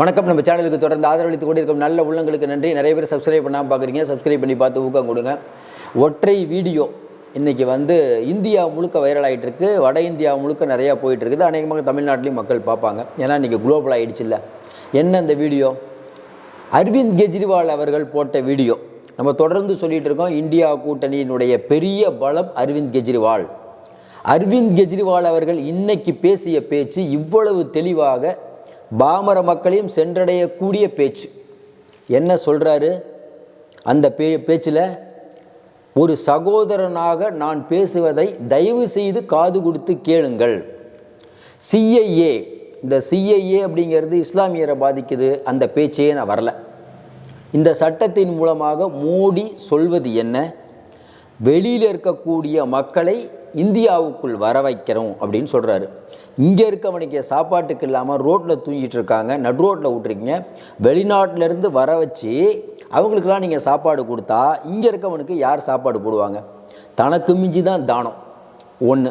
வணக்கம். நம்ம சேனலுக்கு தொடர்ந்து ஆதரவளித்து கொண்டிருக்கும் நல்ல உள்ளங்களுக்கு நன்றி. நிறைய பேர் சப்ஸ்கிரைப் பண்ணாமல் பார்க்குறீங்க சப்ஸ்கிரைப் பண்ணி பார்த்து ஊக்கம் கொடுங்க. ஒற்றை வீடியோ இன்றைக்கி வந்து இந்தியா முழுக்க வைரல் ஆகிட்டுருக்கு வட இந்தியா முழுக்க நிறையா போயிட்டுருக்குது. அநேகமாக தமிழ்நாட்டிலையும் மக்கள் பார்ப்பாங்க. ஏன்னா இன்றைக்கி குளோபல் ஆகிடுச்சு இல்லை. என்ன இந்த வீடியோ? அரவிந்த் கெஜ்ரிவால் அவர்கள் போட்ட வீடியோ. நம்ம தொடர்ந்து சொல்லிகிட்டு இருக்கோம். இந்தியா கூட்டணியினுடைய பெரிய பலம் அரவிந்த் கெஜ்ரிவால். அரவிந்த் கெஜ்ரிவால் அவர்கள் இன்னைக்கு பேசிய பேச்சு இவ்வளவு தெளிவாக பாமர மக்களையும் சென்றடையக்கூடிய பேச்சு. என்ன சொல்கிறாரு அந்த பே பேச்சில் ஒரு சகோதரனாக நான் பேசுவதை தயவு செய்து காது கொடுத்து கேளுங்கள். சிஐஏ இந்த சிஐஏ அப்படிங்கிறது இஸ்லாமியரை பாதிக்குது. அந்த பேச்சே நான் வரல. இந்த சட்டத்தின் மூலமாக மோடி சொல்வது என்ன? வெளியில் இருக்கக்கூடிய மக்களை இந்தியாவுக்குள் வர வைக்கிறோம் அப்படின்னு சொல்கிறாரு இங்கே இருக்கவனுக்கு சாப்பாட்டுக்கு இல்லாமல் ரோட்டில் தூங்கிட்டு இருக்காங்க. நடு ரோட்டில் விட்ருக்கீங்க வெளிநாட்டிலேருந்து வர வச்சு அவங்களுக்கெல்லாம் நீங்கள் சாப்பாடு கொடுத்தா இங்கே இருக்கவனுக்கு யார் சாப்பாடு போடுவாங்க? தனக்கு மிஞ்சி தான் தானம். ஒன்று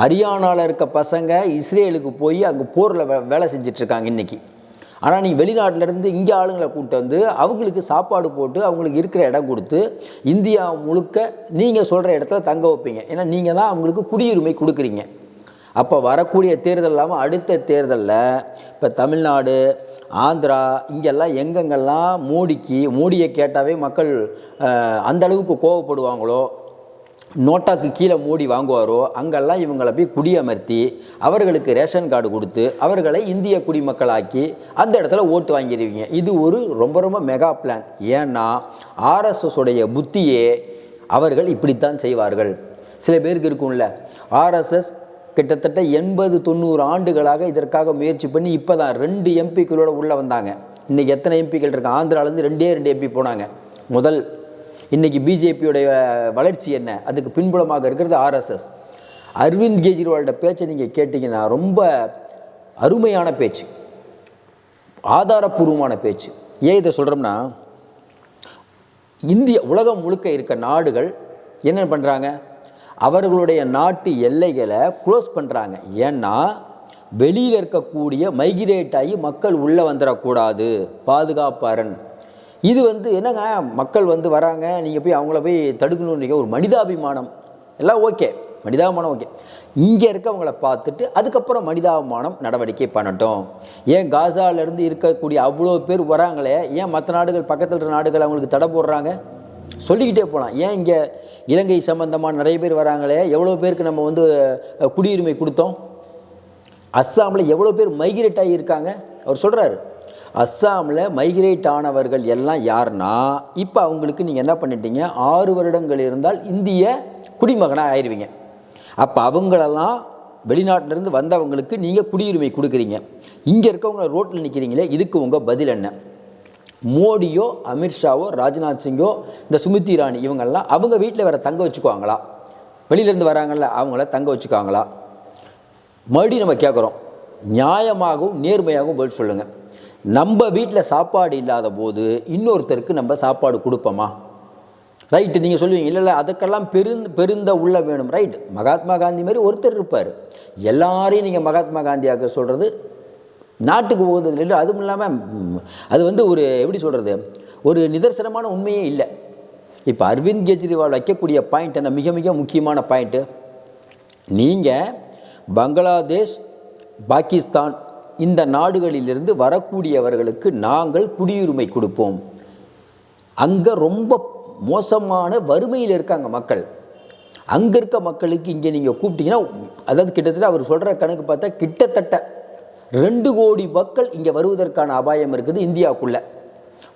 ஹரியானாவில் இருக்க பசங்க இஸ்ரேலுக்கு போய் அங்கே போரில் வே வேலை செஞ்சிட்ருக்காங்க இன்றைக்கி ஆனால் நீ வெளிநாட்டிலேருந்து இங்கே ஆளுங்களை கூப்பிட்டு வந்து அவங்களுக்கு சாப்பாடு போட்டு அவங்களுக்கு இருக்கிற இடம் கொடுத்து இந்தியா முழுக்க நீங்கள் சொல்கிற இடத்துல தங்க வைப்பீங்க. ஏன்னா நீங்கள் தான் அவங்களுக்கு குடியுரிமை கொடுக்குறீங்க. அப்போ வரக்கூடிய தேர்தல் இல்லாமல் அடுத்த தேர்தலில் இப்போ தமிழ்நாடு ஆந்திரா இங்கெல்லாம் எங்கெங்கெல்லாம் மோடிக்கு மோடியை கேட்டாவே மக்கள் அந்த அளவுக்கு கோவப்படுவாங்களோ நோட்டாக்கு கீழே மோடி வாங்குவாரோ அங்கெல்லாம் இவங்களை போய் குடியமர்த்தி அவர்களுக்கு ரேஷன் கார்டு கொடுத்து அவர்களை இந்திய குடிமக்களாக்கி அந்த இடத்துல ஓட்டு வாங்கிடுவீங்க. இது ஒரு ரொம்ப ரொம்ப மெகா பிளான் ஏன்னா ஆர்எஸ்எஸ் உடைய புத்தியே அவர்கள் இப்படித்தான் செய்வார்கள். சில பேருக்கு இருக்கும்ல ஆர்எஸ்எஸ் கிட்டத்தட்ட எண்பது தொண்ணூறு ஆண்டுகளாக இதற்காக முயற்சி பண்ணி இப்போ தான் ரெண்டு எம்பிக்களோட உள்ளே வந்தாங்க. இன்றைக்கி எத்தனை எம்பிக்கள் இருக்கு? ஆந்திராலேருந்து ரெண்டே ரெண்டு எம்பி போனாங்க. முதல் இன்றைக்கி பிஜேபியுடைய வளர்ச்சி என்ன? அதுக்கு பின்புலமாக இருக்கிறது ஆர்எஸ்எஸ். அரவிந்த் கெஜ்ரிவாலோட பேச்சை நீங்கள் கேட்டிங்கன்னா ரொம்ப அருமையான பேச்சு. ஆதாரப்பூர்வமான பேச்சு. ஏன் இதை சொல்கிறோம்னா இந்திய உலகம் முழுக்க இருக்க நாடுகள் என்ன பண்ணுறாங்க அவர்களுடைய நாட்டு எல்லைகளை க்ளோஸ் பண்ணுறாங்க ஏன்னா வெளியில் இருக்கக்கூடிய மைக்ரேட் ஆகி மக்கள் உள்ளே வந்துடக்கூடாது. பாதுகாப்பாரன் இது வந்து என்னங்க மக்கள் வந்து வராங்க நீங்கள் போய் அவங்கள போய் தடுக்கணும்னு ஒரு மனிதாபிமானம். எல்லாம் ஓகே மனிதாபிமானம் ஓகே. இங்கே இருக்கவங்கள பார்த்துட்டு அதுக்கப்புறம் மனிதாபிமானம் நடவடிக்கை பண்ணட்டும். ஏன் காசாலேருந்து இருக்கக்கூடிய அவ்வளோ பேர் வராங்களே ஏன் மற்ற நாடுகள் பக்கத்தில் இருக்கிற நாடுகள் அவங்களுக்கு தடை போடுறாங்க? சொல்லிக்கிட்டே போகலாம் ஏன் இங்கே இலங்கை சம்பந்தமாக நிறைய பேர் வராங்களே எவ்வளோ பேருக்கு நம்ம வந்து குடியுரிமை கொடுத்தோம்? அஸ்ஸாமில் எவ்வளோ பேர் மைக்ரேட் ஆகியிருக்காங்க அவர் சொல்கிறாரு அஸ்ஸாமில் மைக்ரேட் ஆனவர்கள் எல்லாம் யாருன்னா இப்போ அவங்களுக்கு நீங்கள் என்ன பண்ணிட்டீங்க? ஆறு வருடங்கள் இருந்தால் இந்திய குடிமகனாக ஆயிடுவீங்க அப்போ அவங்களெல்லாம் வெளிநாட்டிலேருந்து வந்தவங்களுக்கு நீங்கள் குடியுரிமை கொடுக்குறீங்க. இங்கே இருக்கவங்க ரோட்டில் நிற்கிறீங்களே இதுக்கு உங்கள் பதில் என்ன? மோடியோ அமித்ஷாவோ ராஜ்நாத் சிங்கோ இந்த சுமித்தி இராணி இவங்கெல்லாம் அவங்க வீட்டில் வேற தங்க வச்சுக்குவாங்களா? வெளியிலேருந்து வராங்கள்ல அவங்கள தங்க வச்சுக்குவாங்களா? மறுபடியும் நம்ம கேட்குறோம் நியாயமாகவும் நேர்மையாகவும் பதில் சொல்லுங்கள் நம்ம வீட்டில் சாப்பாடு இல்லாத போது இன்னொருத்தருக்கு நம்ம சாப்பாடு கொடுப்போமா? ரைட்டு நீங்கள் சொல்லுவீங்க இல்லை இல்லை அதுக்கெல்லாம் பெருந்த பெருந்த உள்ள வேணும். ரைட் மகாத்மா காந்தி மாதிரி ஒருத்தர் இருப்பார். எல்லாரையும் நீங்கள் மகாத்மா காந்தியாக சொல்கிறது நாட்டுக்கு உகந்தது இல்லை அதுவும் இல்லாமல் அது வந்து ஒரு எப்படி சொல்கிறது ஒரு நிதர்சனமான உண்மையே இல்லை. இப்போ அரவிந்த் கெஜ்ரிவால் வைக்கக்கூடிய பாயிண்ட் என்ன? மிக மிக முக்கியமான பாயிண்ட்டு நீங்கள் பங்களாதேஷ் பாகிஸ்தான் இந்த நாடுகளிலிருந்து வரக்கூடியவர்களுக்கு நாங்கள் குடியுரிமை கொடுப்போம். அங்கே ரொம்ப மோசமான வறுமையில் இருக்காங்க மக்கள். அங்கே இருக்க மக்களுக்கு இங்கே நீங்கள் கூப்பிட்டீங்கன்னா அதாவது கிட்டத்தட்ட அவர் சொல்கிற கணக்கு பார்த்தா கிட்டத்தட்ட ரெண்டு கோடி மக்கள் இங்கே வருவதற்கான அபாயம் இருக்குது இந்தியாவுக்குள்ளே.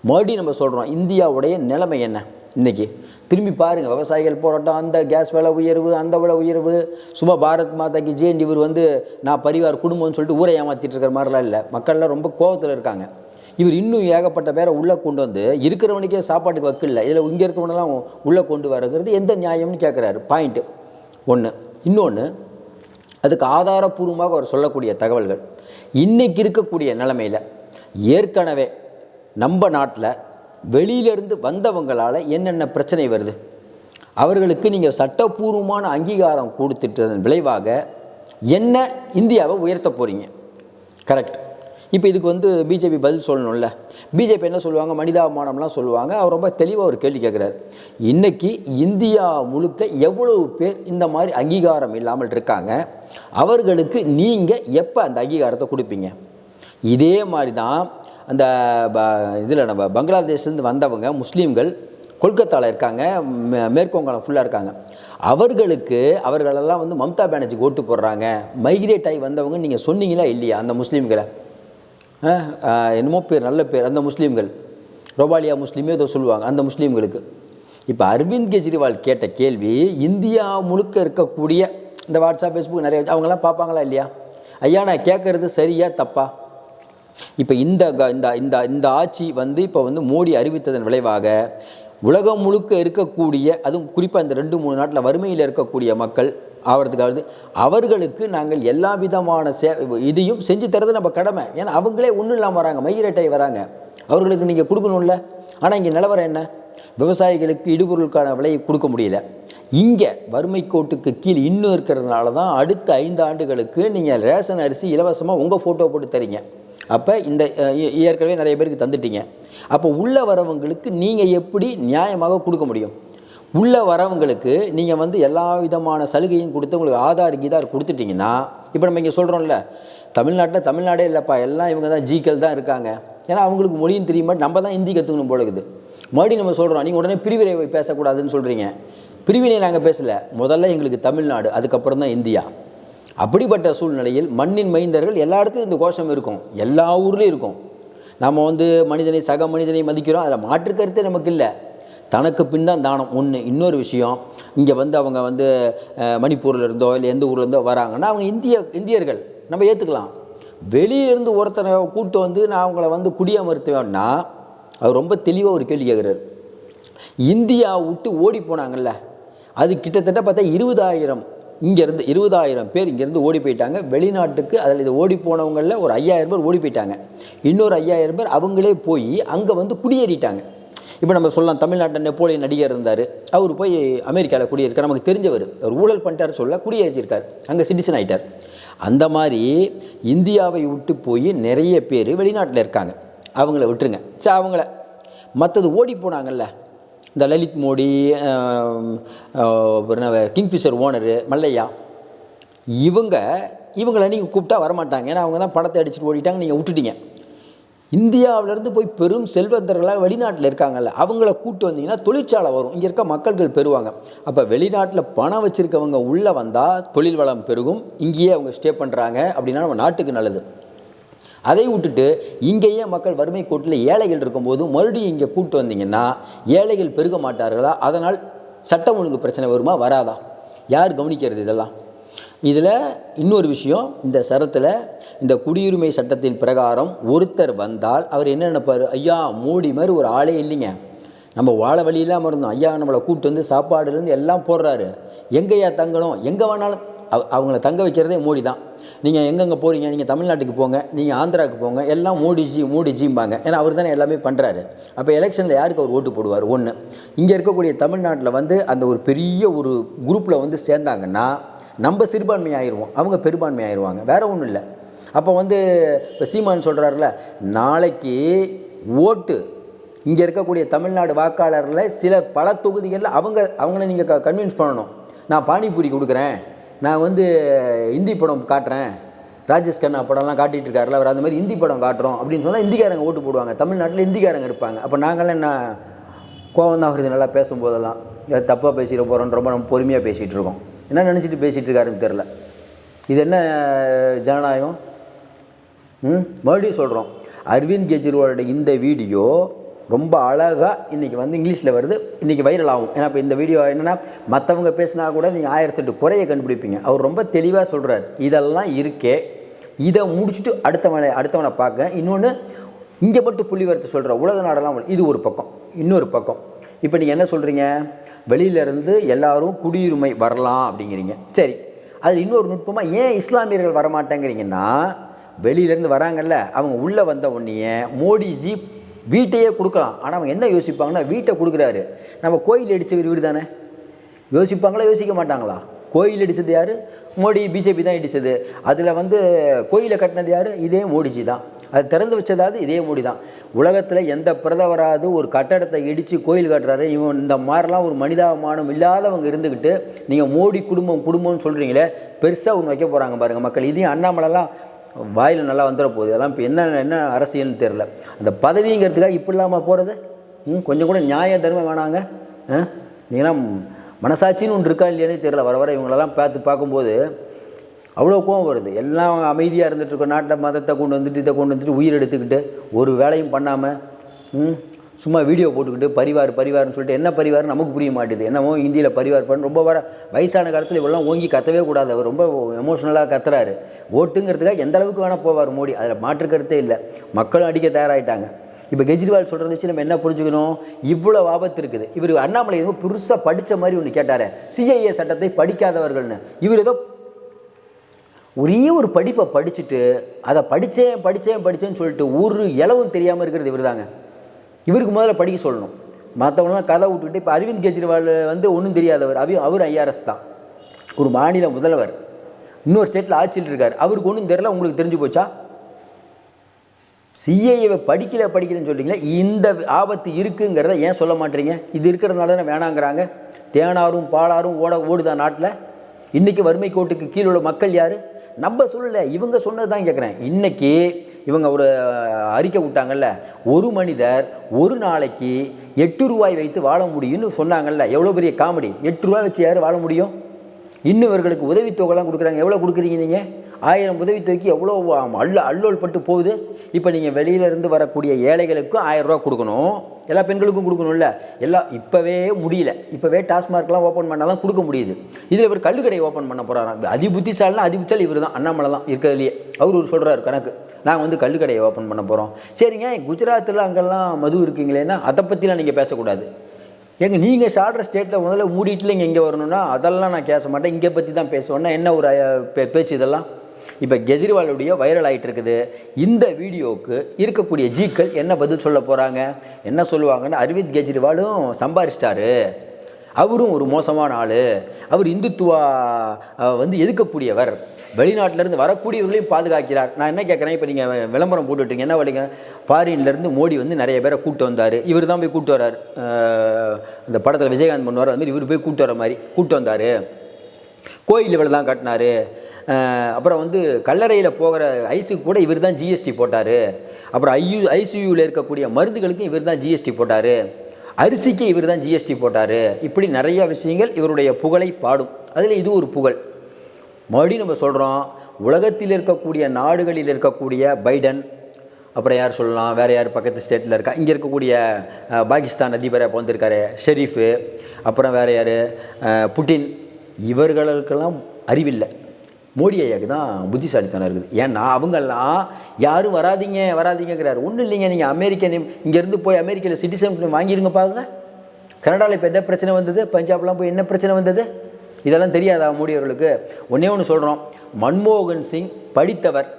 மறுபடியும் நம்ம சொல்கிறோம் இந்தியாவுடைய நிலைமை என்ன? இன்றைக்கி திரும்பி பாருங்கள் விவசாயிகள் போராட்டம் அந்த கேஸ் விலை உயர்வு அந்த விலை உயர்வு. சும்மா பாரத் மாதாக்கு ஜெயந்தி இவர் வந்து நான் பரிவார் குடும்பம்னு சொல்லிட்டு ஊரை ஏமாற்றிட்டு இருக்கிற மாதிரிலாம் இல்லை. மக்கள்லாம் ரொம்ப கோபத்தில் இருக்காங்க. இவர் இன்னும் ஏகப்பட்ட பேரை உள்ளே கொண்டு வந்து இருக்கிறவனுக்கே சாப்பாட்டுக்கு வக்கில்ல இதில் இங்கே இருக்கிறவனெல்லாம் உள்ளே கொண்டு வரங்கிறது எந்த நியாயம்னு கேட்குறாரு பாயிண்ட்டு ஒன்று இன்னொன்று அதுக்கு ஆதாரப்பூர்வமாக அவர் சொல்லக்கூடிய தகவல்கள். இன்னைக்கு இருக்கக்கூடிய நிலமையில் ஏற்கனவே நம்ம நாட்டில் வெளியிலிருந்து வந்தவங்களால் என்னென்ன பிரச்சனை வருது? அவர்களுக்கு நீங்கள் சட்டப்பூர்வமான அங்கீகாரம் கொடுத்துட்டதன் விளைவாக என்ன இந்தியாவை உயர்த்த போகிறீங்க கரெக்ட் இப்போ இதுக்கு வந்து பிஜேபி பதில் சொல்லணும்ல. பிஜேபி என்ன சொல்லுவாங்க? மனிதாபிமானம்லாம் சொல்லுவாங்க. அவர் ரொம்ப தெளிவாக ஒரு கேள்வி கேட்குறாரு இன்றைக்கி இந்தியா முழுக்க எவ்வளவு பேர் இந்த மாதிரி அங்கீகாரம் இல்லாமல் இருக்காங்க? அவர்களுக்கு நீங்கள் எப்போ அந்த அங்கீகாரத்தை கொடுப்பீங்க? இதே மாதிரி தான் அந்த இதில் நம்ம பங்களாதேஷ்லேருந்து வந்தவங்க முஸ்லீம்கள் கொல்கத்தாவில் இருக்காங்க மே- மேற்குவங்காளம் ஃபுல்லாக இருக்காங்க. அவர்களுக்கு அவர்களெல்லாம் வந்து மம்தா பானர்ஜிக்கு ஓட்டு போடுறாங்க. மைக்ரேட் ஆகி வந்தவங்க நீங்கள் சொன்னீங்களா இல்லையா அந்த முஸ்லீம்களை? என்னமோ பேர் நல்ல பேர் அந்த முஸ்லீம்கள். ரோபாலியா முஸ்லீமே ஏதோ சொல்லுவாங்க அந்த முஸ்லீம்களுக்கு. இப்போ அரவிந்த் கெஜ்ரிவால் கேட்ட கேள்வி இந்தியா முழுக்க இருக்கக்கூடிய இந்த வாட்ஸ்அப் ஃபேஸ்புக் நிறைய அவங்கெல்லாம் பார்ப்பாங்களா இல்லையா? ஐயா நான் கேட்குறது சரியா தப்பா? இப்போ இந்த இந்த இந்த இந்த ஆட்சி வந்து இப்போ வந்து மோடி அறிவித்ததன் விளைவாக உலகம் முழுக்க இருக்கக்கூடிய அதுவும் குறிப்பாக இந்த ரெண்டு மூணு நாட்டில் வறுமையில் இருக்கக்கூடிய மக்கள் ஆகிறதுக்காவது அவர்களுக்கு நாங்கள் எல்லா விதமான சே இதையும் செஞ்சு தரது நம்ம கடமை. ஏன்னா அவங்களே ஒன்றும் இல்லாமல் வராங்க மயிரட்டை வராங்க. அவர்களுக்கு நீங்கள் கொடுக்கணும்ல. ஆனால் இங்கே நிலவரம் என்ன? விவசாயிகளுக்கு இடுபொருளுக்கான விலையை கொடுக்க முடியல. இங்கே வறுமை கோட்டுக்கு கீழ் இன்னும் இருக்கிறதுனால தான் அடுத்த ஐந்து ஆண்டுகளுக்கு நீங்கள் ரேஷன் அரிசி இலவசமாக உங்கள் ஃபோட்டோ போட்டு தரீங்க. அப்போ இந்த ஏற்கனவே நிறைய பேருக்கு தந்துட்டீங்க. அப்போ உள்ள வரவங்களுக்கு நீங்கள் எப்படி நியாயமாக கொடுக்க முடியும்? உள்ள வரவங்களுக்கு நீங்கள் வந்து எல்லா விதமான சலுகையும் கொடுத்து உங்களுக்கு ஆதார் கீதார் கொடுத்துட்டிங்கன்னா இப்போ நம்ம இங்கே சொல்கிறோம்ல தமிழ்நாட்டில் தமிழ்நாடே இல்லைப்பா எல்லாம் இவங்க தான் ஜீக்கள் தான் இருக்காங்க. ஏன்னா அவங்களுக்கு மொழியும் தெரியுமா நம்ம தான் ஹிந்தி கற்றுக்கணும் போல இருக்குது. மறுபடியும் நம்ம சொல்கிறோம் நீங்கள் உடனே பிரிவினை பேசக்கூடாதுன்னு சொல்கிறீங்க பிரிவினை நாங்கள் பேசலை முதல்ல எங்களுக்கு தமிழ்நாடு அதுக்கப்புறம் தான் இந்தியா. அப்படிப்பட்ட சூழ்நிலையில் மண்ணின் மைந்தர்கள் எல்லா இடத்துலையும் இந்த கோஷம் இருக்கும். எல்லா ஊர்லேயும் இருக்கும். நம்ம வந்து மனிதனை சக மனிதனை மதிக்கிறோம். அதில் மாற்று கருத்தே நமக்கு இல்லை. தனக்கு பின் தான் தானம். ஒன்று இன்னொரு விஷயம் இங்கே வந்து அவங்க வந்து மணிப்பூரில் இருந்தோ இல்லை எந்த ஊர்லேருந்தோ வராங்கன்னா அவங்க இந்திய இந்தியர்கள். நம்ம ஏற்றுக்கலாம் வெளியிலேருந்து ஒருத்தனை கூட்டு வந்து நான் அவங்கள வந்து குடியமர்த்துவேன்னா அவர் ரொம்ப தெளிவாக ஒரு கேள்வி கேட்குறாரு இந்தியா விட்டு ஓடி போனாங்கல்ல. அது கிட்டத்தட்ட பார்த்தா இருபதாயிரம் இங்கேருந்து இருபதாயிரம் பேர் இங்கேருந்து ஓடி போயிட்டாங்க. வெளிநாட்டுக்கு அதில் இது ஓடி போனவங்களில் ஒரு ஐயாயிரம் பேர் ஓடி போயிட்டாங்க. இன்னொரு ஐயாயிரம் பேர் அவங்களே போய் அங்கே வந்து குடியேறிட்டாங்க. இப்போ நம்ம சொல்லலாம் தமிழ்நாட்டில் நெப்போலியன் நடிகர் இருந்தார். அவர் போய் அமெரிக்காவில் குடியேறிக்கார் நமக்கு தெரிஞ்சவர். அவர் ஊழல் பண்ணிட்டார் சொல்ல குடியேறியிருக்கார். அங்கே சிட்டிசன் ஆயிட்டார். அந்த மாதிரி இந்தியாவை விட்டு போய் நிறைய பேர் வெளிநாட்டில் இருக்காங்க. அவங்கள விட்டுருங்க. சரி அவங்கள. மற்றது ஓடி போனாங்கல்ல. இந்த லலித் மோடி என்ன, கிங்ஃபிஷர் ஓனரு மல்லையா இவங்க இவங்களை நீங்கள் கூப்பிட்டா வரமாட்டாங்க. ஏன்னா அவங்க தான் பணத்தை அடிச்சுட்டு ஓடிட்டாங்க நீங்கள் விட்டுட்டீங்க. இந்தியாவிலேருந்து போய் பெரும் செல்வந்தர்களாக வெளிநாட்டில் இருக்காங்கல்ல அவங்கள கூப்பிட்டு வந்தீங்கன்னா தொழிற்சாலை வரும். இங்கே இருக்க மக்கள்கள் பெறுவாங்க. அப்போ வெளிநாட்டில் பணம் வச்சுருக்கவங்க உள்ளே வந்தால் தொழில் வளம் பெருகும். இங்கேயே அவங்க ஸ்டே பண்ணுறாங்க அப்படின்னா நம்ம நாட்டுக்கு நல்லது. அதை விட்டுட்டு இங்கேயே மக்கள் வறுமை கோட்டில் ஏழைகள் இருக்கும்போது மறுபடியும் இங்கே கூப்பிட்டு வந்தீங்கன்னா ஏழைகள் பெருக மாட்டார்களா? அதனால் சட்டம் ஒழுங்கு பிரச்சனை வருமா? வராதா? யார் கவனிக்கிறது இதெல்லாம்? இதில் இன்னொரு விஷயம் இந்த சரத்தில் இந்த குடியுரிமை சட்டத்தின் பிரகாரம் ஒருத்தர் வந்தால் அவர் என்ன நினைப்பார்? ஐயா மோடி மாதிரி ஒரு ஆளே இல்லைங்க. நம்ம வாழ வழி இல்லாமல் இருந்தோம். ஐயா நம்மளை கூப்பிட்டு வந்து சாப்பாடுலேருந்து எல்லாம் போடுறாரு. எங்கேயா தங்கணும்? எங்கே வேணாலும் அவ- அவங்கள தங்க வைக்கிறதே மோடி தான் நீங்கள் எங்கெங்கே போகிறீங்க நீங்கள் தமிழ்நாட்டுக்கு போங்க நீங்கள் ஆந்திராவுக்கு போங்க எல்லாம் மோடிஜி மோடிஜிம்பாங்க. ஏன்னா அவர் தானே எல்லாமே பண்ணுறாரு அப்போ எலெக்ஷனில் யாருக்கு அவர் ஓட்டு போடுவார்? ஒன்று இங்கே இருக்கக்கூடிய தமிழ்நாட்டில் வந்து அந்த ஒரு பெரிய ஒரு குரூப்பில் வந்து சேர்ந்தாங்கன்னா நம்ம சிறுபான்மை ஆயிடுவோம் அவங்க பெரும்பான்மை ஆயிடுவாங்க வேற ஒன்றும் இல்லை. அப்போ வந்து இப்போ சீமான் சொல்கிறாருல நாளைக்கு ஓட்டு. இங்கே இருக்கக்கூடிய தமிழ்நாடு வாக்காளரில் சில பல தொகுதிகளில் அவங்க அவங்கள நீங்கள் க கன்வின்ஸ் பண்ணணும். நான் பானிபூரி கொடுக்குறேன். நான் வந்து ஹிந்தி படம் காட்டுறேன். ராஜேஷ் கண்ணா படம்லாம் காட்டிட்டு இருக்காருல அவர் அந்த மாதிரி ஹிந்தி படம் காட்டுறோம் அப்படின்னு சொன்னால் இந்திக்காரங்க ஓட்டு போடுவாங்க. தமிழ்நாட்டில் இந்திக்காரங்க இருப்பாங்க. அப்போ நாங்களாம் என்ன கோவம் தான் வருது நல்லா பேசும்போதெல்லாம். தப்பாக பேசிட போகிறோம் ரொம்ப நம்ம பொறுமையாக பேசிகிட்டு இருக்கோம். என்ன நினச்சிட்டு பேசிகிட்டு இருக்காருன்னு தெரில இது என்ன ஜனநாயகம்? ம்? மறுபடியும் சொல்கிறோம் அரவிந்த் கெஜ்ரிவாலோட இந்த வீடியோ ரொம்ப அழகாக இன்றைக்கி வந்து இங்கிலீஷில் வருது. இன்றைக்கி வைரல் ஆகும். ஏன்னா இப்போ இந்த வீடியோ என்னென்னா மற்றவங்க பேசினா கூட நீங்கள் ஆயிரத்தெட்டு குறைய கண்டுபிடிப்பீங்க. அவர் ரொம்ப தெளிவாக சொல்கிறார் இதெல்லாம் இருக்கே. இதை முடிச்சுட்டு அடுத்தவனை அடுத்தவனை பார்க்க. இன்னொன்று இங்கே மட்டும் புள்ளி வரத்து சொல்கிற உலக நாடெல்லாம் இது ஒரு பக்கம். இன்னொரு பக்கம். இப்போ நீங்கள் என்ன சொல்கிறீங்க வெளியிலேருந்து எல்லாரும் குடியுரிமை வரலாம் அப்படிங்கிறீங்க. சரி. அது இன்னொரு நுட்பமாக ஏன் இஸ்லாமியர்கள் வரமாட்டேங்கிறீங்கன்னா வெளியிலேருந்து வராங்கல்ல அவங்க உள்ளே வந்த உடனே மோடிஜி வீட்டையே கொடுக்கலாம். ஆனால் அவங்க என்ன யோசிப்பாங்கன்னா வீட்டை கொடுக்குறாரு. நம்ம கோயில் அடித்தவர் வீடு தானே யோசிப்பாங்களா யோசிக்க மாட்டாங்களா? கோயில் அடித்தது யார்? மோடி பிஜேபி தான் அடித்தது அதில் வந்து கோயிலை கட்டினது யார்? இதே மோடிஜி தான். அது திறந்து வச்சதாவது இதே மோடி தான். உலகத்தில் எந்த பிரதமராவது ஒரு கட்டடத்தை இடித்து கோயில் கட்டுறாரு. இவன் இந்த மாதிரிலாம் ஒரு மனிதாபிமானம் இல்லாதவங்க இருந்துக்கிட்டு நீங்கள் மோடி குடும்பம் குடும்பம்னு சொல்கிறீங்களே பெருசாக ஒன்று வைக்க போகிறாங்க பாருங்கள் மக்கள். இதையும் அண்ணாமலைலாம் வாயில் நல்லா வந்துட போகுது. அதெல்லாம் இப்போ என்ன என்ன அரசியல்னு தெரில அந்த பதவிங்கிறதுக்காக இப்படி இல்லாமல் போகிறது ம் கொஞ்சம் கூட நியாய தர்மம் வேணாங்க. ஆ? நீங்களாம் மனசாட்சின்னு ஒன்று இருக்கா இல்லையானே தெரில வர வர இவங்களெல்லாம் பார்த்து பார்க்கும்போது அவ்வளோ கோவம் வருது. எல்லாம் அவங்க அமைதியாக இருந்துகிட்ருக்கோம் நாட்டை நாட்டில் மதத்தை கொண்டு வந்துட்டு இதை கொண்டு வந்துட்டு உயிர் எடுத்துக்கிட்டு ஒரு வேலையும் பண்ணாமல் ம் சும்மா வீடியோ போட்டுக்கிட்டு பரிவார் பரிவார்னு சொல்லிட்டு என்ன பரிவார் நமக்கு புரிய மாட்டேது. என்னமோ இந்தியில் பரிவார் பண்ண ரொம்ப வர வயசான காலத்தில் இவெல்லாம் ஓங்கி கத்தவே கூடாது. அவர் ரொம்ப எமோஷ்னலாக கத்துறாரு. ஓட்டுங்கிறதுக்காக எந்த அளவுக்கு வேணால் போவார் மோடி. அதில் மாற்று கருத்தே இல்லை. மக்களும் அடிக்க தயாராகிட்டாங்க இப்போ கெஜ்ரிவால் சொல்கிறத வச்சு நம்ம என்ன புரிஞ்சுக்கணும்? இவ்வளோ ஆபத்து இருக்குது. இவர் அண்ணாமலை ஏதோ பெருசாக படித்த மாதிரி ஒன்று கேட்டார். சிஐஏ சட்டத்தை படிக்காதவர்கள்னு. இவர் ஏதோ ஒரே ஒரு படிப்பை படிச்சுட்டு அதை படித்தேன் படித்தேன் படித்தேன்னு சொல்லிட்டு ஒரு இலவும் தெரியாமல் இருக்கிறது இவர் தாங்க இவருக்கு முதல்ல படிக்க சொல்லணும். மற்றவங்களாம் கதை விட்டுக்கிட்டு இப்போ அரவிந்த் கெஜ்ரிவால் வந்து ஒன்றும் தெரியாதவர். அவ அவர் ஐஆர்எஸ் தான். ஒரு மாநில முதல்வர். இன்னொரு ஸ்டேட்டில் ஆட்சியில் இருக்கார். அவருக்கு ஒன்றும் தெரியல. உங்களுக்கு தெரிஞ்சு போச்சா? சிஏஏவை படிக்கல படிக்கலன்னு சொல்கிறீங்களா இந்த ஆபத்து இருக்குங்கிறத ஏன் சொல்ல மாட்டீங்க? இது இருக்கிறதுனால தானே வேணாங்கிறாங்க. தேனாரும் பாலாரும் ஓட ஓடுதான் நாட்டில்? இன்றைக்கி வறுமை கோட்டுக்கு கீழே உள்ள மக்கள் யார்? நம்ம சொல்லலை இவங்க சொன்னது தான் கேட்குறேன் இன்றைக்கி இவங்க ஒரு அறிக்கை விட்டாங்கல்ல ஒரு மனிதர் ஒரு நாளைக்கு எட்டு ரூபாய் வைத்து வாழ முடியும்னு சொன்னாங்கல்ல எவ்வளோ பெரிய காமெடி? எட்டு ரூபாய் வச்சு யார் வாழ முடியும்? இன்னும் இவர்களுக்கு உதவித்தொகைலாம் கொடுக்குறாங்க. எவ்வளோ கொடுக்குறீங்க நீங்கள் ஆயிரம் உதவித்தொகைக்கு எவ்வளோ அல்ல அல்லோல் பட்டு போகுது. இப்போ நீங்கள் வெளியிலேருந்து வரக்கூடிய ஏழைகளுக்கும் ஆயிரம் ரூபா கொடுக்கணும். எல்லா பெண்களுக்கும் கொடுக்கணும்ல? எல்லாம் இப்போவே முடியல. இப்போவே டாஸ்மார்க்லாம் ஓப்பன் பண்ணாலும் கொடுக்க முடியுது. இதில் இவர் கல்லுக்கடை ஓப்பன் பண்ண போகிறாராம் அதிபுத்திசாலினா புத்திசாலினா இவர் தான் அண்ணாமலை தான் இருக்கிறதுலையே. அவர் ஒரு சொல்கிறார் கணக்கு. நாங்கள் வந்து கல்லுக்கடையை ஓப்பன் பண்ண போகிறோம் சரிங்க குஜராத்தில் அங்கெல்லாம் மது இருக்கீங்களேன்னா அதை பற்றிலாம் நீங்கள் பேசக்கூடாது. ஏங்க நீங்கள் சாடுற ஸ்டேட்டில் முதல்ல மூடிட்டுல இங்கே இங்கே வரணும்னா அதெல்லாம் நான் பேச மாட்டேன். இங்கே பற்றி தான் பேசுவேன்னா என்ன ஒரு பேச்சு இதெல்லாம்? இப்போ கெஜ்ரிவாலுடைய வைரல் ஆகிட்டு இருக்குது இந்த வீடியோவுக்கு இருக்கக்கூடிய ஜீக்கள் என்ன பதில் சொல்ல போகிறாங்க என்ன சொல்லுவாங்கன்னா அரவிந்த் கெஜ்ரிவாலும் சம்பாரிச்சிட்டாரு. அவரும் ஒரு மோசமான ஆள். அவர் இந்துத்துவா வந்து எதுக்கக்கூடியவர் வெளிநாட்டிலேருந்து வரக்கூடியவர்களையும் பாதுகாக்கிறார். நான் என்ன கேட்குறேன் இப்போ நீங்கள் விளம்பரம் போட்டுட்டீங்க என்ன வழிங்க ஃபாரின்லேருந்து மோடி வந்து நிறைய பேரை கூப்பிட்டு வந்தார். இவர் தான் போய் கூப்பிட்டு வர்றார். இந்த படத்தில் விஜயகாந்த் பண்ணுவார். அது மாதிரி இவர் போய் கூப்பிட்டு வர மாதிரி கூப்பிட்டு வந்தார். கோயில் இவ்வளோ தான் கட்டினார். அப்புறம் வந்து கல்லறையில் போகிற ஐஸுக்கு கூட இவர் தான் ஜிஎஸ்டி போட்டார். அப்புறம் ஐயு ஐசியூவில் இருக்கக்கூடிய மருந்துகளுக்கும் இவர் தான் ஜிஎஸ்டி போட்டார். அரிசிக்கு இவர் தான் ஜிஎஸ்டி போட்டார். இப்படி நிறைய விஷயங்கள் இவருடைய புகழை பாடும். அதில் இது ஒரு புகழ். மறுபடியும் நம்ம சொல்கிறோம் உலகத்தில் இருக்கக்கூடிய நாடுகளில் இருக்கக்கூடிய பைடன் அப்புறம் யார் சொல்லலாம் வேறு யார் பக்கத்து ஸ்டேட்டில் இருக்கா இங்கே இருக்கக்கூடிய பாகிஸ்தான் அதிபரை வந்திருக்காரு ஷெரீஃபு அப்புறம் வேறு யார் புட்டின் இவர்களுக்கெல்லாம் அறிவில்லை. மோடி ஐயாவுக்கு தான் புத்திசாலித்தனம் இருக்குது. ஏன்னா அவங்கெல்லாம் யாரும் வராதிங்க வராதிங்கிறாரு ஒன்றும் இல்லைங்க நீங்கள் அமெரிக்கன் இங்கேருந்து போய் அமெரிக்காவில் சிட்டிசன் வாங்கிருங்க பாருங்க. கனடாவில் இப்போ என்ன பிரச்சனை வந்தது? பஞ்சாப்லாம் போய் என்ன பிரச்சனை வந்தது? இதெல்லாம் தெரியாதா மோடி அவர்களுக்கு? ஒன்றே ஒன்று சொல்கிறோம் மன்மோகன் சிங் படித்தவர்.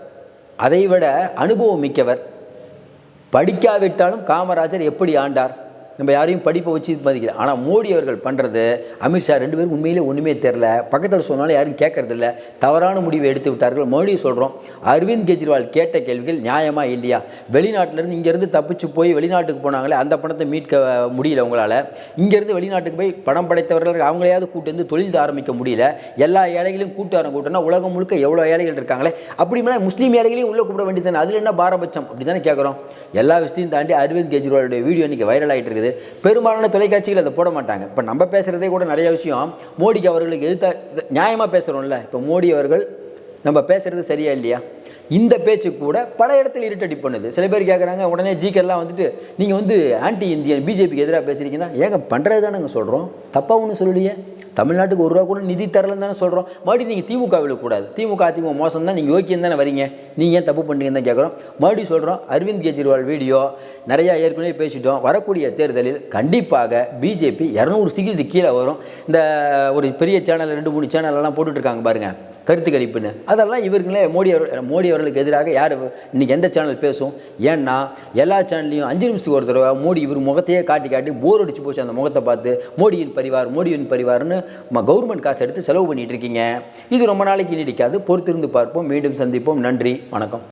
அதை விட அனுபவம் மிக்கவர். படிக்காவிட்டாலும் காமராஜர் எப்படி ஆண்டார்? நம்ம யாரையும் படிப்பை வச்சு மதிக்கல ஆனால் மோடி அவர்கள் பண்ணுறது அமித்ஷா ரெண்டு பேரும் உண்மையிலே ஒன்றுமே தெரில பக்கத்தில் சொன்னாலும் யாரும் கேட்கறதில்ல தவறான முடிவை எடுத்து விட்டார்கள். மோடி சொல்கிறோம் அரவிந்த் கெஜ்ரிவால் கேட்ட கேள்விகள் நியாயமாக இல்லையா? வெளிநாட்டிலேருந்து இங்கேருந்து தப்பிச்சு போய் வெளிநாட்டுக்கு போனாங்களே அந்த பணத்தை மீட்க முடியல உங்களால். இங்கேருந்து வெளிநாட்டுக்கு போய் பணம் படைத்தவர்கள் அவங்களையாவது கூட்டு வந்து தொழில் ஆரம்பிக்க முடியல. எல்லா ஏழைகளையும் கூட்டு வர உலகம் முழுக்க எவ்வளோ ஏழைகள் இருக்காங்களே? அப்படின்னா முஸ்லீம் ஏழைகளையும் உள்ளே கூப்பிட வேண்டியது அதில் என்ன பாரபட்சம்? அப்படி தானே கேட்குறோம் எல்லா விஷயத்தையும் தாண்டி அரவிந்த் கெஜ்ரிவாலுடைய வீடியோ இன்றைக்கி வைரல் ஆகிட்டு இருக்குது. பெரும்பாலான தொலைக்காட்சிகள் அதை போட மாட்டாங்க. இப்போ நம்ம பேசுகிறதே கூட நிறைய விஷயம். மோடிக்கு அவர்களுக்கு எதிர்த்தா நியாயமாக பேசுகிறோம்ல இப்போ மோடி அவர்கள் நம்ம பேசுகிறது சரியா இல்லையா? இந்த பேச்சு கூட பல இடத்துல இருட்டடி பண்ணுது. சில பேர் கேட்குறாங்க உடனே ஜிக்கெல்லாம் வந்துட்டு நீங்கள் வந்து ஆன்டி இந்தியன் பிஜேபிக்கு எதிராக பேசுகிறீங்கன்னா ஏங்க பண்ணுறது தானேங்க சொல்கிறோம் தப்பாக ஒன்றும் சொல்லலையே? தமிழ்நாட்டுக்கு ஒரு ரூபா கூட நிதி தரலன்னு தானே சொல்கிறோம் மறுபடியும் நீங்கள் திமுக விழக்கூடாது திமுக அதிமுக மோசம் தான் நீங்கள் யோக்கியம் தானே வரீங்க. நீங்கள் ஏன் தப்பு பண்ணுறீங்கன்னு தான் கேட்குறோம் மறுபடியும் சொல்கிறோம் அரவிந்த் கெஜ்ரிவால் வீடியோ நிறையா ஏற்கனவே பேசிட்டோம். வரக்கூடிய தேர்தலில் கண்டிப்பாக பிஜேபி இரநூறு சீக்கிரத்துக்கு கீழே வரும். இந்த ஒரு பெரிய சேனல் ரெண்டு மூணு சேனலெல்லாம் போட்டுட்ருக்காங்க பாருங்கள் கருத்து கணிப்புன்னு அதெல்லாம் இவருங்களே மோடி அவர் மோடி அவர்களுக்கு எதிராக யார் இன்றைக்கி எந்த சேனல் பேசும்? ஏன்னா எல்லா சேனல்லையும் அஞ்சு நிமிஷத்துக்கு ஒரு தடவை மோடி இவர் முகத்தையே காட்டி காட்டி போர் அடிச்சு போச்சு அந்த முகத்தை பார்த்து மோடியின் பரிவார் மோடியின் பரிவார்னு கவர்மெண்ட் காசு எடுத்து செலவு பண்ணிகிட்டு இருக்கீங்க. இது ரொம்ப நாளைக்கு நீடிக்காது. பொறுத்திருந்து பார்ப்போம். மீண்டும் சந்திப்போம். நன்றி. வணக்கம்.